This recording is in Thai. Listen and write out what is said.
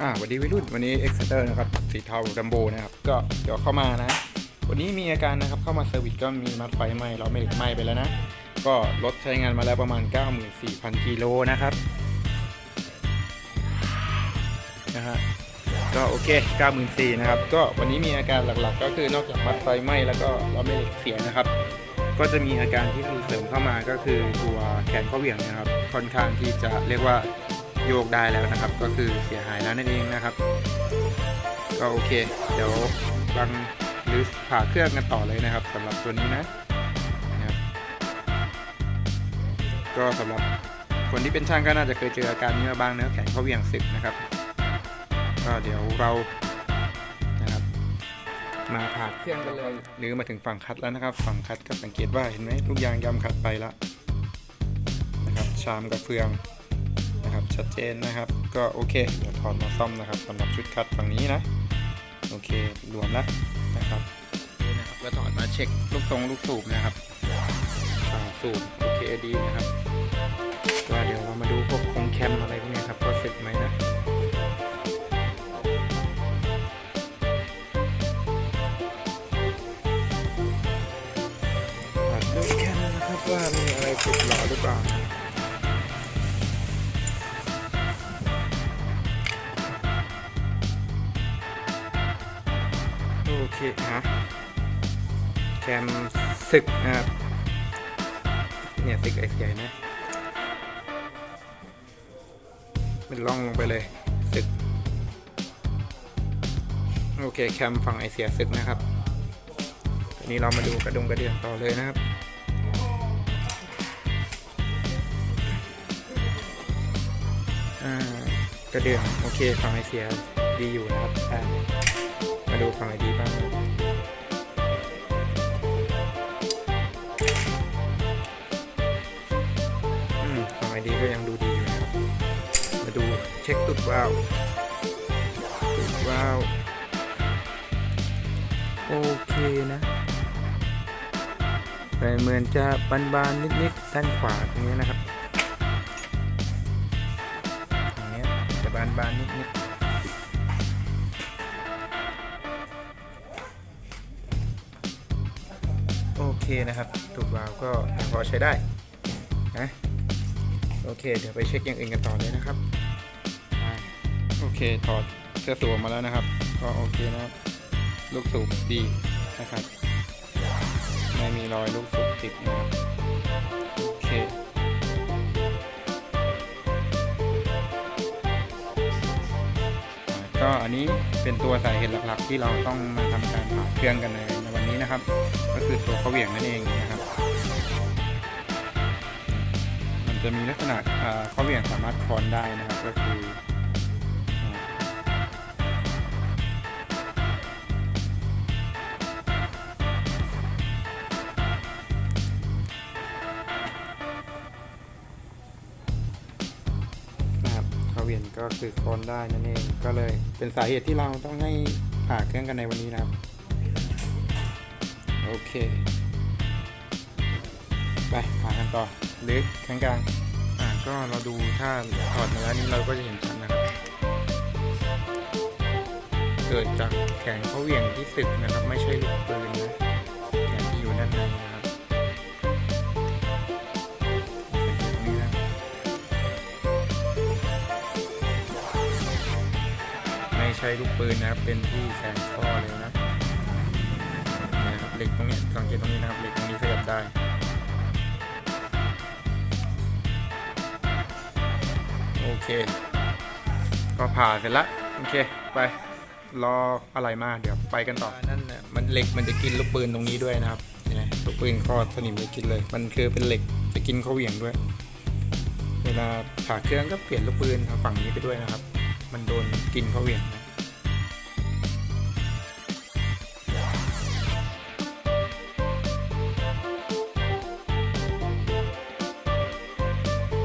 อ่าสวัสดีวัยรุ่นวันนี้เอ็กซ์เตอร์นะครับสีเทาดัมโบนะครับก็เดี๋ยวเข้ามานะ วันนี้มีอาการนะครับเข้ามาเซอร์วิสก็มีมัดไฟไหม้เราไม่ไหม้ไปแล้วนะ ก็รถใช้งานมาแล้วประมาณ 94,000กิโลนะครับนะฮะก็โอเค 94,000นะครับ ก็วันนี้มีอาการหลักๆ ก็คือนอกจากมัดไฟไหม้แล้วก็เราไม่เหล็กเสียนะครับ ก็จะมีอาการที่มีเสริมเข้ามาก็คือตัวแขนข้อเหวี่ยงนะครับ ค่อนข้างที่จะเรียกว่า โยกได้แล้วนะครับ ก็คือเสียหายแล้วนั่นเองนะครับ ก็โอเค เดี๋ยวลังหรือผ่าเครื่องกันต่อเลยนะครับสำหรับตัวนี้นะนะครับก็สำหรับคนที่เป็นช่างก็น่าจะเคยเจออาการนี้มาบ้างเนื้อแขนข้อเหวี่ยงสึกนะครับ ก็เดี๋ยวเรานะครับ มาผ่าเครื่องกันเลยหรือมาถึงฝั่งคัดแล้วนะครับ ฝั่งคัดก็สังเกตว่าเห็นไหมลูกยางยำคัดไปแล้วนะครับ ชามกับเฟือง ชัดเจนนะครับ ก็โอเคเดี๋ยวถอดมาซ่อมนะครับสำหรับชุดคัดฝั่งนี้นะ โอเครวมแล้วนะครับนี่นะครับก็ถอดมาเช็คลูกทรงลูกสูบนะครับอ่าสูบโอเคดีนะครับก็เดี๋ยวเรามาดูพวกคงแคมอะไรพวกนี้ครับก็เสร็จไหมนะดูแค่นั้นนะครับว่ามีอะไรติดหล่อหรือเปล่า โอเคฮะแคมศึกนะครับเนี่ยศึกไอ้ใหญ่นะเป็นล่องลงไปเลยศึก โอเคแคมฝั่งไอเสียศึกนะครับทีนี้เรามาดูกระดงกระเดื่องต่อเลยนะครับอ่ากระเดื่องโอเคฝั่งไอเสียดีอยู่นะครับมาดูฝั่งไอดี ดูเช็คตุดวาล์วตุดวาล์วโอเคนะแต่เหมือนจะบานๆนิดๆด้านขวาตรงนี้นะครับตรงนี้จะบานๆนิดๆโอเคนะครับถูกวาล์วก็พอใช้ได้นะโอเค เดี๋ยวไปเช็คอย่างอื่นกันต่อเลยนะครับ โอเคถอดเสื้อสูบมาแล้วนะครับ ก็โอเคนะครับ ลูกสูบดีนะครับ ไม่มีรอยลูกสูบติดนะครับโอเคก็อันนี้เป็นตัวสาเหตุหลักๆ ที่เราต้องมาทำการผ่าเครื่องกันในในวันนี้นะครับ ก็คือตัวเขาเหวี่ยงนั่นเองนะครับ มันจะมีลักษณะเขาเหวี่ยงสามารถคลอนได้นะครับ ก็คือ เขาเวียนก็คือโคนได้นั่นเองก็เลย เป็นสาเหตุที่เราต้องให้ผ่าเครื่องกันในวันนี้นะครับ โอเค ไปผ่ากันต่อลึกข้างกลางอ่าก็เราดูถ้าถอดมาแล้วนี้เราก็จะเห็นชัดนะครับ เกิดจากแขนเขาเหวี่ยงที่สึกนะครับ ไม่ใช่ลูกปืนนะแขนที่อยู่ด้านในนะ ใช่ลูกปืนนะครับ เป็นที่แขนข้อเลยนะนะครับเหล็กตรงนี้สังเกตตรงนี้นะครับเหล็กตรงนี้ขยับได้โอเค ก็ผ่าเสร็จละโอเคไปรออะไรมาเดี๋ยวไปกันต่อนั่นน่ะมันเหล็กมันจะกินลูกปืนตรงนี้ด้วยนะครับเห็นไหมลูกปืนข้อสนิมจะกินเลย มันคือเป็นเหล็กจะกินเขาเหวี่ยงด้วย เวลาผ่าเครื่องก็เปลี่ยนลูกปืนทางฝั่งนี้ไปด้วยนะครับ มันโดนกินเขาเหวี่ยงนะ